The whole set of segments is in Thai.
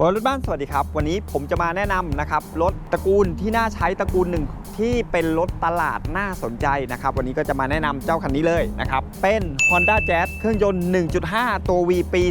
บรถบ้านสวัสดีครับ วันนี้ผมจะมาแนะนำนะครับรถตระกูลที่น่าใช้ตระกูลหนึ่งที่เป็นรถตลาดน่าสนใจนะครับ วันนี้ก็จะมาแนะนำเจ้าคันนี้เลยนะครับ เป็น Honda Jazz เครื่องยนต์ 1.5 ตัว V ปี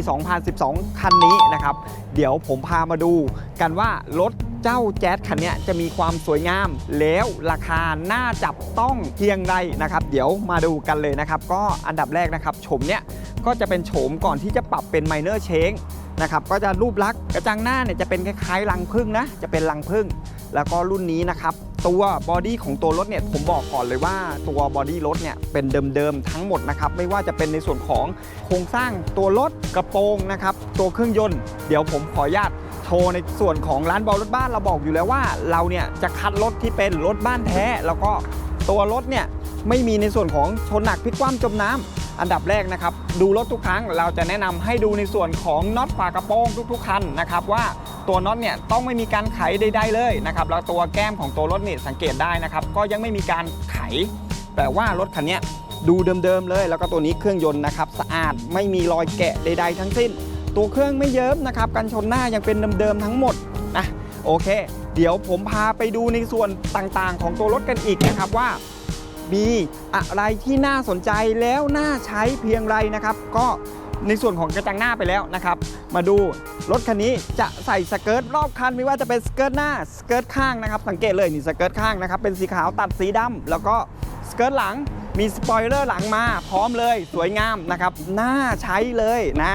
2012 คันนี้นะครับ เดี๋ยวผมพามาดูกันว่ารถเจ้าแจ๊สคันนี้จะมีความสวยงาม แล้วราคาน่าจับต้องเพียงใดนะครับ เดี๋ยวมาดูกันเลยนะครับ ก็อันดับแรกนะครับโฉมเนี้ยก็จะเป็นโฉมก่อนที่จะปรับเป็น minor change น นะครับก็จะรูปลักษณ์กระจังหน้าเนี่ยจะเป็นคล้ายๆรังผึ้งนะจะเป็นรังผึ้งแล้วก็รุ่นนี้นะครับตัวบอดี้ของตัวรถเนี่ยผมบอกก่อนเลยว่าตัวบอดี้รถเนี่ยเป็นเดิมๆทั้งหมดนะครับไม่ว่าจะเป็นในส่วนของโครงสร้างตัวรถกระโปรงนะครับตัวเครื่องยนต์เดี๋ยวผมขออนุญาตโชว์ในส่วนของร้านบอลรถบ้านเราบอกอยู่แล้วว่า เราเนี่ยจะคัดรถที่เป็นรถบ้านแท้ แล้วก็ตัวรถเนี่ยไม่มีในส่วนของชนหนักพลิกคว่ำจมน้ำ อันดับแรกนะครับ ดูรถทุกครั้งเราจะแนะนำให้ดูในส่วนของน็อตฝากระโปรงทุกๆคันนะครับว่าตัวน็อตเนี่ยต้องไม่มีการไขใดๆเลยนะครับแล้วตัวแก้มของตัวรถนี่สังเกตได้นะครับ ก็ยังไม่มีการไข แต่ว่ารถคันนี้ดูเดิมๆเลย แล้วก็ตัวนี้เครื่องยนต์นะครับสะอาดไม่มีรอยแกะใด ๆ ทั้งสิ้น ตัวเครื่องไม่เยิ้มนะครับกันชนหน้ายังเป็นเดิมๆทั้งหมดนะโอเค เดี๋ยวผมพาไปดูในส่วนต่างๆ ของตัวรถกันอีกนะครับว่า มีอะไรที่น่าสนใจแล้วน่าใช้เพียงไรนะครับ ก็ในส่วนของกระจังหน้าไปแล้วนะครับ มาดูรถคันนี้จะใส่สเกิร์ตรอบคันไม่ว่าจะเป็นสเกิร์ตหน้าสเกิร์ตข้างนะครับ สังเกตเลยนี่สเกิร์ตข้างนะครับเป็นสีขาวตัดสีดำแล้วก็สเกิร์ตหลังมีสปอยเลอร์หลังมาพร้อมเลยสวยงามนะครับน่าใช้เลยนะ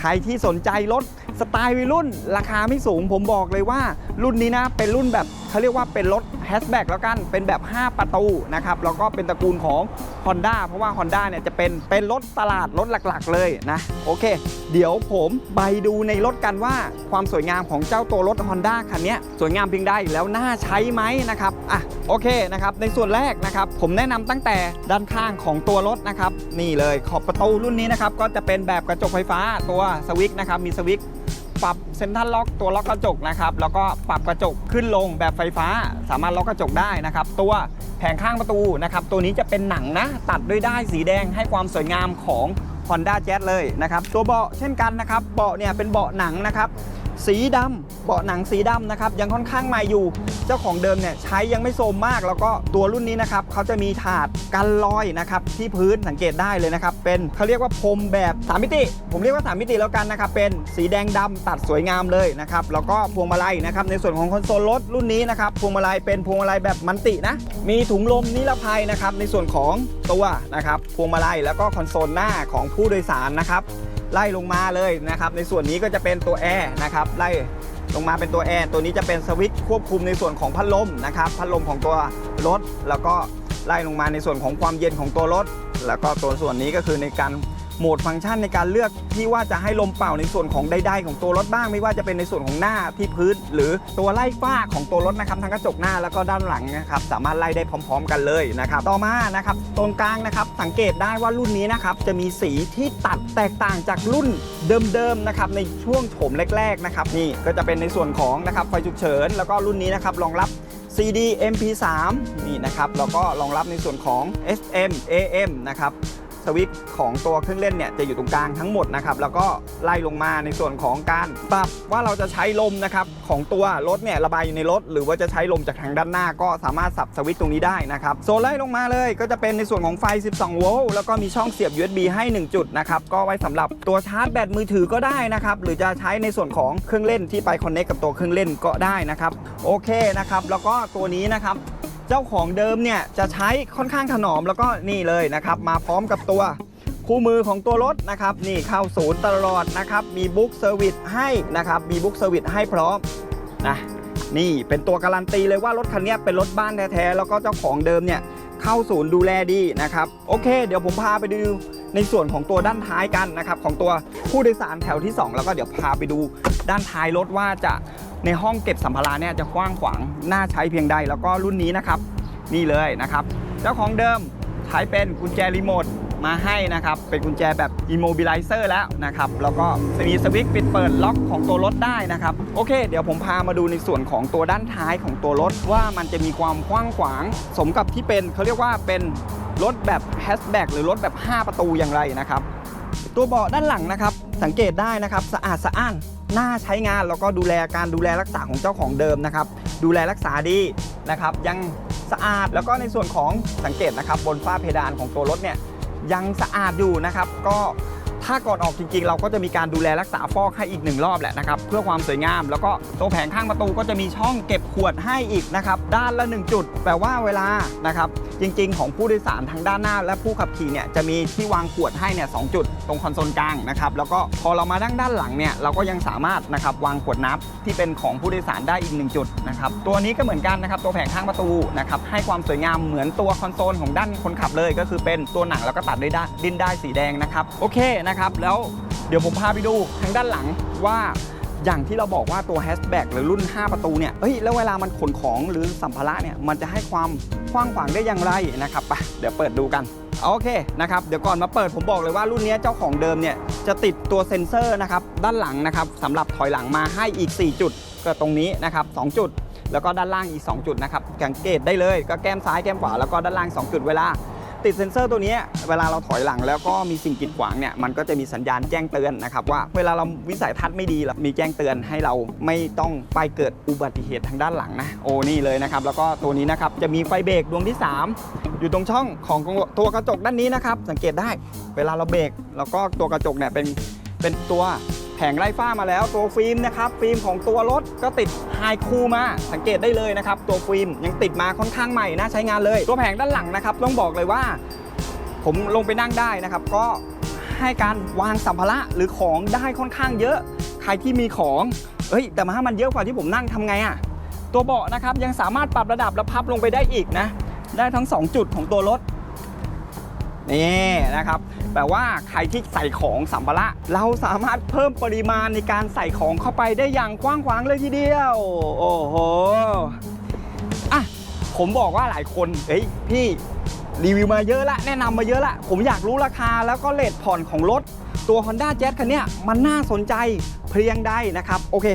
ใครที่สนใจรถสไตล์วัยรุ่น ราคาไม่สูงผมบอกเลยว่ารุ่นนี้นะเป็นรุ่นแบบ เขาเรียกว่าเป็นรถแฮชแบ็กแล้วกัน เป็นแบบ 5 ประตูนะครับ แล้วก็เป็นตระกูลของ Honda เพราะว่า Honda เนี่ยจะเป็นเป็นรถตลาดรถหลักๆ เลยนะ โอเค เดี๋ยวผมไปดูในรถกันว่า ความสวยงามของเจ้าตัวรถ Honda คันนี้สวยงามเพียงใดแล้วน่าใช้ไหมนะครับ อะ โอเคนะครับ ในส่วนแรกนะครับ ผมแนะนำตั้งแต่ด้านข้างของตัวรถนะครับ นี่เลยขอบประตูรุ่นนี้นะครับ ก็จะเป็นแบบกระจกไฟฟ้าตัวสวิตช์นะครับ มีสวิตช์ ปรับเซ็นทรัลล็อกตัวล็อกกระจกนะครับ แล้วก็ปรับกระจกขึ้นลงแบบไฟฟ้า สามารถล็อกกระจกได้นะครับ ตัวแผงข้างประตูนะครับ ตัวนี้จะเป็นหนังนะ ตัดด้วยด้ายสีแดงให้ความสวยงามของ Honda Jazz เลยนะครับ ตัวเบาะเช่นกันนะครับ เบาะเนี่ยเป็นเบาะหนังนะครับ สีดำเบาะหนังสีดำนะครับยังค่อนข้างใหม่อยู่ เจ้าของเดิมเนี่ยใช้ยังไม่โทรมมาก แล้วก็ตัวรุ่นนี้นะครับเขาจะมีถาดกันรอยนะครับที่พื้นสังเกตได้เลยนะครับเป็นเขาเรียกว่าพรมแบบสามมิติ ผมเรียกว่าสามมิติแล้วกันนะครับเป็นสีแดงดำตัดสวยงามเลยนะครับแล้วก็พวงมาลัยนะครับในส่วนของคอนโซลรถรุ่นนี้นะครับพวงมาลัยเป็นพวงมาลัยแบบมันตินะมีถุงลมนิรภัยนะครับในส่วนของตัวนะครับพวงมาลัยแล้วก็คอนโซลหน้าของผู้โดยสารนะครับ ไล่ลงมาเลยนะครับ ในส่วนนี้ก็จะเป็นตัวแอร์นะครับไล่ลงมาเป็นตัวแอร์ตัวนี้จะเป็นสวิตช์ควบคุมในส่วนของพัดลมนะครับพัดลมของตัวรถ แล้วก็ไล่ลงมาในส่วนของความเย็นของตัวรถ แล้วก็ตัวส่วนนี้ก็คือในการ โหมดฟังก์ชันในการเลือกที่ว่าจะให้ลมเป่าในส่วนของใดๆของตัวรถบ้าง ไม่ว่าจะเป็นในส่วนของหน้าที่พื้น หรือตัวไล่ฝ้าของตัวรถนะครับทั้งกระจกหน้าแล้วก็ด้านหลังนะครับสามารถไล่ได้พร้อม ๆ กันเลยนะครับต่อมานะครับตรงกลางนะครับสังเกตได้ว่ารุ่นนี้นะครับจะมีสีที่ตัดแตกต่างจากรุ่นเดิมๆนะครับในช่วงโฉมแรกๆนะครับนี่ก็จะเป็นในส่วนของนะครับไฟฉุกเฉินแล้วก็รุ่นนี้นะครับรองรับ CD MP3 นี่นะครับแล้วก็รองรับในส่วนของ SM AM นะครับ สวิตช์ของตัวเครื่องเล่นเนี่ยจะอยู่ตรงกลางทั้งหมดนะครับแล้วก็ไล่ลงมาในส่วนของการปรับว่าเราจะใช้ลมนะครับของตัวรถเนี่ยระบายอยู่ในรถ หรือว่าจะใช้ลมจากทางด้านหน้าก็สามารถสับสวิตช์ตรงนี้ได้นะครับโซนไล่ลงมาเลยก็จะเป็นในส่วนของไฟ 12 โวลต์แล้วก็มีช่องเสียบ USB ให้ 1 จุดนะครับก็ไว้สำหรับตัวชาร์จแบตมือถือก็ได้นะครับหรือจะใช้ในส่วนของเครื่องเล่นที่ไปคอนเน c t กับตัวเครื่องเล่นก็ได้นะครับโอเคนะครับแล้วก็ตัวนี้นะครับ เจ้าของเดิมเนี่ยจะใช้ค่อนข้างถนอมแล้วก็นี่เลยนะครับ มาพร้อมกับตัวคู่มือของตัวรถนะครับ นี่เข้าศูนย์ตลอดนะครับ มีบุ๊กเซอร์วิสให้นะครับ มีบุ๊กเซอร์วิสให้พร้อมนะนี่เป็นตัวการันตีเลยว่ารถคันนี้เป็นรถบ้านแท้ๆแล้วก็เจ้าของเดิมเนี่ยเข้าศูนย์ดูแลดีนะครับ โอเค เดี๋ยวผมพาไปดูในส่วนของตัวด้านท้ายกันนะครับ ของตัวผู้โดยสารแถวที่ 2 แล้วก็เดี๋ยวพาไปดูด้านท้ายรถว่าจะ ในห้องเก็บสัมภาระเนี่ยจะกว้างขวางน่าใช้เพียงใด แล้วก็รุ่นนี้นะครับ นี่เลยนะครับ เจ้าของเดิมใช้เป็นกุญแจรีโมทมาให้นะครับ เป็นกุญแจแบบ immobilizer แล้วนะครับ แล้วก็มีสวิตช์ปิดเปิดล็อกของตัวรถได้นะครับ โอเค เดี๋ยวผมพามาดูในส่วนของตัวด้านท้ายของตัวรถ ว่ามันจะมีความกว้างขวาง สมกับที่เป็นเขาเรียกว่าเป็นรถแบบแฮชแบ็กหรือรถแบบ 5 ประตูอย่างไรนะครับ ตัวเบาะด้านหลังนะครับ สังเกตได้นะครับ สะอาดสะอ้าน น่าใช้งานแล้วก็ดูแลการดูแลรักษาของเจ้าของเดิมนะครับ ดูแลรักษาดีนะครับ ยังสะอาดแล้วก็ในส่วนของสังเกตนะครับ บนฝ้าเพดานของตัวรถเนี่ยยังสะอาดอยู่นะครับ ก็ถ้าก่อนออกจริงๆ เราก็จะมีการดูแลรักษาฟอกให้อีกหนึ่งรอบแหละนะครับ เพื่อความสวยงาม แล้วก็ตัวแผงข้างประตูก็จะมีช่องเก็บขวดให้อีกนะครับ ด้านละ 1 จุด แปลว่าเวลานะครับจริง ๆ ของผู้โดยสารทางด้านหน้า และผู้ขับขี่เนี่ยจะมีที่วางขวดให้เนี่ยสจุดตรงคอนโซลกลางนะครับแล้วก็พอเรามาด้านด้านหลังเนี่ยเราก็ยังสามารถนะครับวางขวดน้ำที่เป็นของผู้โดยสารได้อีกหนึ่งจุดนะครับตัวนี้ก็เหมือนกันนะครับตัวแผงข้างประตูนะครับให้ความสวยงามเหมือนตัวคอนโซลของด้านคนขับเลยก็คือเป็นตัวหนังแล้วก็ตัดด้วยด้านดินได้สีแดงนะครับโอเคนะครับแล้วเดี๋ยวผมพาไปดูทางด้านหลังว่า อย่างที่เราบอกว่าตัวแฮชแบ็กหรือรุ่น 5 ประตูเนี่ยเฮ้ยแล้วเวลามันขนของหรือสัมภาระเนี่ยมันจะให้ความกว้างขวางได้อย่างไรนะครับไปเดี๋ยวเปิดดูกันโอเคนะครับเดี๋ยวก่อนมาเปิดผมบอกเลยว่ารุ่นนี้เจ้าของเดิมเนี่ยจะติดตัวเซ็นเซอร์นะครับด้านหลังนะครับสำหรับถอยหลังมาให้อีก 4 จุด ก็ตรงนี้นะครับ2จุด แล้วก็ด้านล่างอีก 2 จุดนะครับสังเกตได้เลยก็แก้มซ้ายแก้มขวาแล้วก็ด้านล่าง 2 จุดเวลา ติดเซ็นเซอร์ตัวนี้เวลาเราถอยหลังแล้วก็มีสิ่งกีดขวางเนี่ยมันก็จะมีสัญญาณแจ้งเตือนนะครับว่าเวลาเราวิสัยทัศน์ไม่ดีมีแจ้งเตือนให้เราไม่ต้องไปเกิดอุบัติเหตุทางด้านหลังนะโอ้นี่เลยนะครับแล้วก็ตัวนี้นะครับจะมีไฟเบรกดวงที่ 3 อยู่ตรงช่องของตัวกระจกด้านนี้นะครับสังเกตได้เวลาเราเบรกแล้วก็ตัวกระจกเนี่ยเป็นเป็นตัว งไล่ฟ้ามาแล้วตัวฟิล์มนะครับฟิล์มของตัวรถก็ติดไฮคูมาสังเกตได้เลยนะครับตัวฟิล์มยังติดมาค่อนข้างใหม่น่าใช้งานเลย ตัวแผงด้านหลังนะครับต้องบอกเลยว่า ผมลงไปนั่งได้นะครับ ก็ให้การวางสัมภาระหรือของได้ค่อนข้างเยอะ ใครที่มีของเอ้ยแต่ถ้ามันเยอะกว่าที่ผมนั่งทำไงอะ่ะตัวเบาะนะครับยังสามารถปรับระดับและพับลงไปได้อีกนะได้ทั้ง 2 จุดของตัวรถนี่นะครับ แปลว่าใครที่ใส่ของสัมภาระเราสามารถเพิ่มปริมาณในการใส่ของเข้าไปได้อย่างกว้างขวางเลยทีเดียว โอ้โหอะผมบอกว่าหลายคนเฮ้ยพี่รีวิวมาเยอะละแนะนำมาเยอะละผมอยากรู้ราคาแล้วก็เลทผ่อนของรถตัว Honda Jazz คันนี้มันน่าสนใจเพียงใดนะครับ โอเค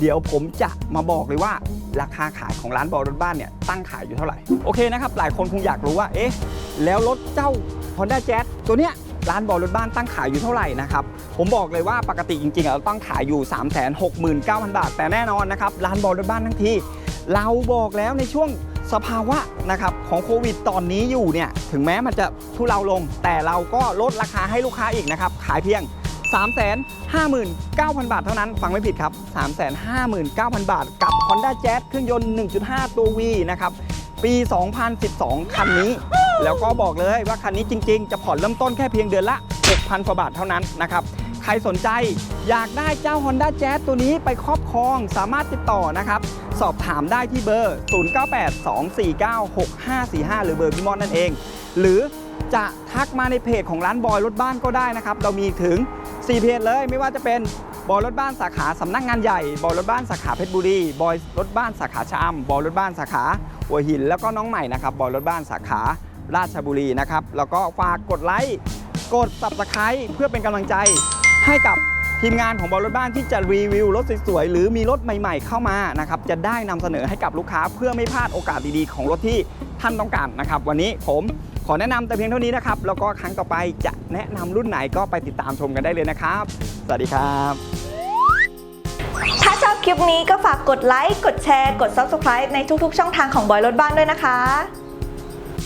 เดี๋ยวผมจะมาบอกเลยว่า ราคาขายของร้านบอรถบ้านเนี่ยตั้งขายอยู่เท่าไหร่ โอเคนะครับ หลายคนคงอยากรู้ว่า เอ๊ะ แล้วรถเจ้า Honda Jazz ตัวเนี้ย ร้านบอรถบ้านตั้งขายอยู่เท่าไหร่นะครับ ผมบอกเลยว่าปกติจริงๆเราตั้งขายอยู่ 369,000 บาท แต่แน่นอนนะครับร้านบอรถบ้านทั้งที เราบอกแล้วในช่วงสภาวะนะครับของโควิดตอนนี้อยู่เนี่ยถึงแม้มันจะทุเลาลง แต่เราก็ลดราคาให้ลูกค้าอีกนะครับ ขายเพียง 359,000 บาทเท่านั้น ฟังไม่ผิดครับ 359,000 บาท กับ Honda Jazz เครื่องยนต์ 1.5 ตัว V นะครับ ปี 2012 คันนี้ แล้วก็บอกเลยว่าคันนี้จริง ๆ จะผ่อนเริ่มต้นแค่เพียงเดือนละ 6,000กว่าบาทเท่านั้นนะครับ ใครสนใจอยากได้เจ้า Honda Jazz ตัวนี้ไปครอบครองสามารถติดต่อนะครับ สอบถามได้ที่เบอร์ 0982496545 หรือเบอร์พี่มอนนั่นเอง หรือจะทักมาในเพจของร้านบอยรถบ้านก็ได้นะครับ เรามีถึง 4 เพจเลยไม่ว่าจะเป็นบอยรถบ้านสาขาสำนักงานใหญ่บอยรถบ้านสาขาเพชรบุรีบอยรถบ้านสาขาชะอำบอยรถบ้านสาขาหัวหินแล้วก็น้องใหม่นะครับบอยรถบ้านสาขา ราชบุรีนะครับ แล้วก็ฝากกดไลค์กด subscribe เพื่อเป็นกำลังใจให้กับทีมงานของบอลรถบ้านที่จะรีวิวรถสวยๆ หรือมีรถใหม่ๆ เข้ามานะครับ จะได้นำเสนอให้กับลูกค้าเพื่อไม่พลาดโอกาสดีๆ ของรถที่ท่านต้องการนะครับ วันนี้ผมขอแนะนำแต่เพียงเท่านี้นะครับ แล้วก็ครั้งต่อไปจะแนะนำรุ่นไหนก็ไปติดตามชมกันได้เลยนะครับ สวัสดีครับ ถ้าชอบคลิปนี้ก็ฝากกดไลค์ กดแชร์ กด Subscribe ในทุกๆ ช่องทางของบอยรถบ้านด้วยนะคะ